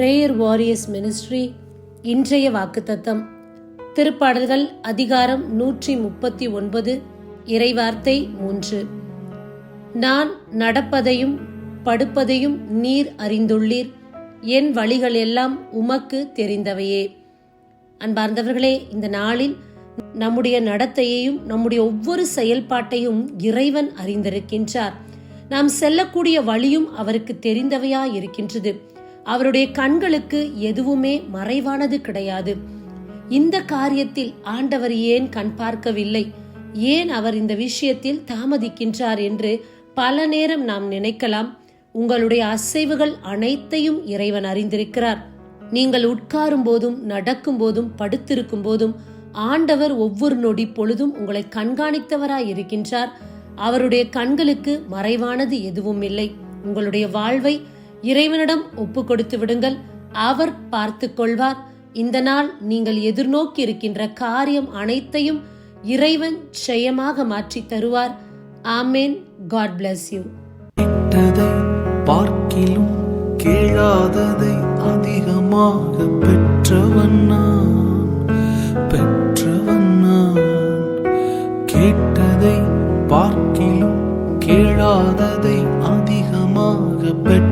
Warriors ministry இன்றைய வாக்குத்தத்தம். திருப்பாடல்கள் அதிகாரம் நூற்றி முப்பத்தி ஒன்பது இறைவார்த்தை மூன்று. நான் நடப்பதையும் படுப்பதையும் நீர் அறிந்துள்ளீர். என் வழிகள் எல்லாம் உமக்கு தெரிந்தவையே. அன்பார்ந்தவர்களே இந்த நாளில் நம்முடைய நடத்தையையும் நம்முடைய ஒவ்வொரு செயல்பாட்டையும் இறைவன் அறிந்திருக்கின்றார். நாம் செல்லக்கூடிய வழியும் அவருக்கு தெரிந்தவையா இருக்கின்றது அவருடைய கண்களுக்கு எதுவுமே மறைவானது கிடையாது. இந்த காரியத்தில் ஆண்டவர் ஏன் கண் பார்க்கவில்லை? ஏன் அவர் இந்த விஷயத்தில் தாமதிக்கின்றார் என்று பல நேரம் நாம் நினைக்கலாம். உங்களுடைய அசைவுகள் அனைத்தையும் இறைவன் அறிந்திருக்கிறார். நீங்கள் உட்காரும் போதும் நடக்கும் போதும் படுத்திருக்கும் போதும் ஆண்டவர் ஒவ்வொரு நொடி பொழுதும் உங்களை கண்காணித்தவராய் இருக்கின்றார். அவருடைய கண்களுக்கு மறைவானது எதுவும் இல்லை. உங்களுடைய வாழ்வை இறைவனிடம் ஒப்பு கொடுத்து விடுங்கள். அவர் பார்த்து கொள்வார். இந்த நாள் நீங்கள் எதிர்நோக்கி இருக்கின்ற காரியம் அனைத்தையும் இறைவன் ஜெயமாக மாற்றி தருவார். ஆமேன். God bless you. பார்க்கிலும் கேளாததை அதிகமாக பெற்றவன் நான். பெற்றவன் நான். கேட்டதை பார்க்கிலும் கேளாததை அதிகமாக பெற்ற